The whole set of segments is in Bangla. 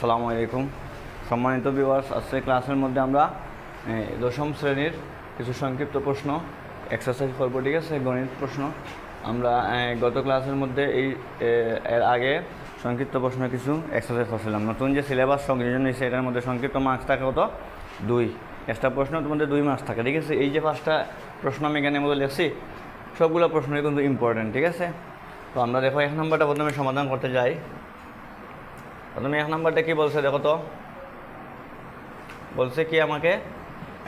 আসসালামু আলাইকুম। সম্মানিত বিভার্স আজকে ক্লাসের মধ্যে আমরা দশম শ্রেণির কিছু সংক্ষিপ্ত প্রশ্ন এক্সারসাইজ করব, ঠিক আছে? গণিত প্রশ্ন। আমরা গত ক্লাসের মধ্যে এই এর আগে সংক্ষিপ্ত প্রশ্ন কিছু এক্সারসাইজ করছিলাম। নতুন যে সিলেবাস সংযোজন হয়েছে এটার মধ্যে সংক্ষিপ্ত মার্কস থাকে কত? দুই। একটা প্রশ্নের মধ্যে দুই মার্কস থাকে, ঠিক আছে? এই যে পাঁচটা প্রশ্ন আমি এখানে মধ্যে লিখছি, সবগুলো প্রশ্নই কিন্তু ইম্পর্টেন্ট ঠিক আছে? তো আমরা দেখো এক নম্বরটা প্রথমে সমাধান করতে যাই। প্রথমে এক নাম্বারটা কি বলছে দেখো তো। বলছে কি আমাকে?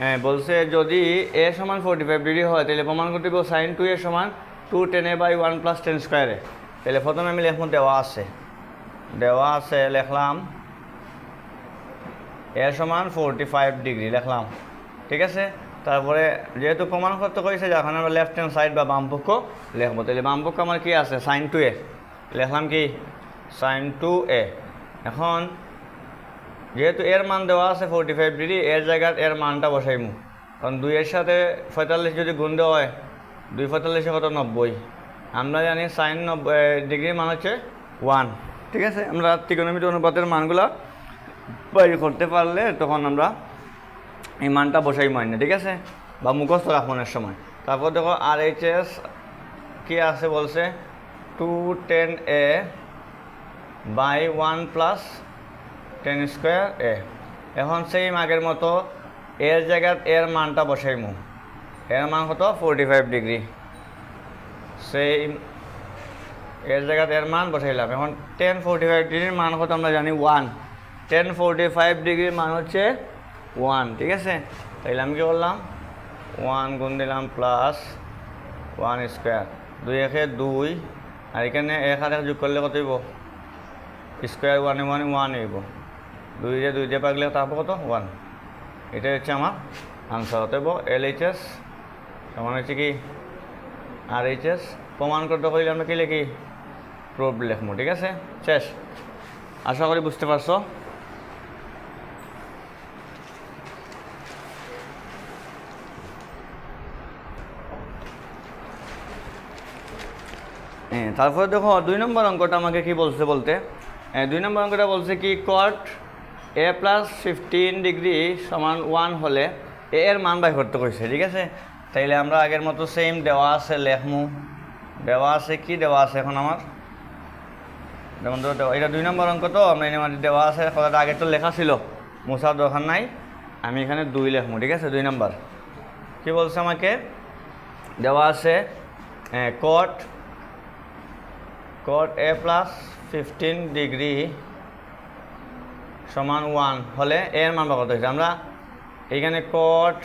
হ্যাঁ বলছে যদি এ সমান ফোর্টি ফাইভ ডিগ্রি হয়, তাহলে প্রমাণ করতে হবে সাইন টু এ সমান two tan A by one plus tan স্কোয়ারে তাহলে প্রথমে আমি লেখবো দেওয়া আছে। দেওয়া আছে, লিখলাম। এ সমান ফোরটি ফাইভ ডিগ্রি লিখলাম। ঠিক আছে? তারপরে যেহেতু প্রমাণ করতে করেছে যখন আমরা লেফট হ্যান্ড সাইড বা বাম পক্ষ লিখব। তাহলে বাম পক্ষ আমার কি আছে? সাইন টু এ লিখলাম কি? সাইন টু এ এখন যেহেতু এর মান দেওয়া আছে ফোরটি ফাইভ ডিগ্রি এর জায়গায় এর মানটা বসাইমু। কারণ দুইয়ের সাথে পঁয়তাল্লিশ যদি গুণ দেওয়া হয়, দুই পঁয়তাল্লিশে কত? নব্বই। আমরা জানি সাইন নব্বই ডিগ্রির মান হচ্ছে ওয়ান ঠিক আছে? আমরা ত্রিকোণমিতি অনুপাতের মানগুলো বাইর করতে পারলে তখন আমরা এই মানটা বসাই মাইনে ঠিক আছে? বা মুখস্থ রাখনের সময়। তারপর দেখো আর এইচ এস কী আছে বলছে? Two tan A by one plus tan square A. এখন সেই আগের মতো এর জায়গায় এর মানটা বসাইমু এর মান কত? ফোরটি ফাইভ ডিগ্রি সেই এর জায়গায় এর মান বসাইলাম। এখন টেন ফোরটি ফাইভ ডিগ্রির মান কত আমরা জানি? ওয়ান টেন ফোরটি ফাইভ ডিগ্রির মান হচ্ছে ওয়ান ঠিক আছে? তাইলে আমি কী করলাম? ওয়ান গুণ দিলাম প্লাস ওয়ান স্কোয়ার দুই একে দুই। আর এখানে এক হাতে যোগ করলে কত হইব? স্কোয়ার ওয়ানে ওয়ানে ওয়ান হইব দুই দিয়ে দুই দিয়ে পাগলে তারপর কত? ওয়ান। এটা হচ্ছে আমার আনসার অতএব এল এইচ এস সমান হচ্ছে কি? আর এইচ এস প্রমাণ করতে কইলে আমরা কি লিখি? প্রুফ লিখব, ঠিক আছে? শেষ। আশা করি বুঝতে পারছ। তারপরে দেখো, দুই নম্বর অঙ্কটা আমাকে কি বলছে বলতে? দুই নম্বর অঙ্কটা বলছে কি cot A plus fifteen degree সমান ওয়ান হলে এ এর মান বাই করতে কইছে, ঠিক আছে? তাইলে আমরা আগের মতো সেম দেওয়া আছে, লেখমু। দেওয়া আছে কি? দেওয়া আছে এখন আমার। যেমন দেওয়া এটা দুই নম্বর অঙ্ক তো, আমরা এনে দেওয়া আছে, কথাটা আগে তো লেখা ছিল। মোছার দরকার নাই, আমি এখানে দুই লেখমু, ঠিক আছে? দুই নম্বর। কি বলছে আমাকে? দেওয়া আছে cot cot A plus fifteen degree সমান ওয়ান হলে এর মান কত হয়েছে আমরা। এইখানে কট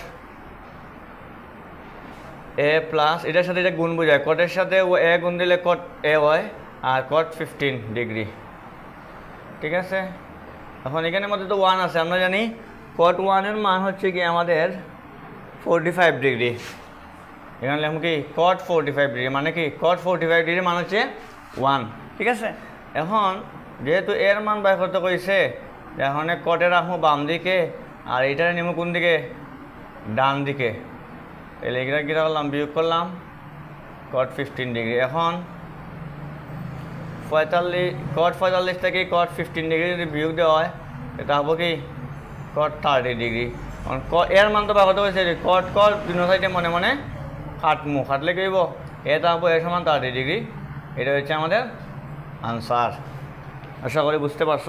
এ প্লাস এটার সাথে এটা গুণ বোঝায়। কটের সাথে ও এ গুণ দিলে কট এ হয় আর কট ফিফটিন ডিগ্রি ঠিক আছে? এখন এখানের মধ্যে তো ওয়ান আছে, আমরা জানি কট ওয়ানের মান হচ্ছে কি আমাদের ফোরটি ফাইভ ডিগ্রি এখানে কি কট ফোরটি ফাইভ ডিগ্রি মানে কি? কট ফোরটি ফাইভ ডিগ্রি মান হচ্ছে ওয়ান ঠিক আছে? এখন যেহেতু এর মান বাই করতে কইছে, এখন কটে রাখব বাম দিকে, আর এইটারে নিবো কোন দিকে? ডান দিকে। তাহলে এগুলা কী করলাম? বিয়োগ করলাম। কট ফিফটিন ডিগ্রি এখন পঁয়তাল্লিশ কট পঁয়তাল্লিশ থেকে কট ফিফটিন ডিগ্রি যদি বিয়োগ দেওয়া হয় এটা হব কি? কট থার্টি ডিগ্রি কারণ ক- এর মান তো করতে কইছে কট কট দুনো সাইডে মনে মনে কাটমু কাটলে কি হইব? এটা হব এর সমান থার্টি ডিগ্রি এটা হচ্ছে আমাদের আনসার। আশা করি বুঝতে পারছ।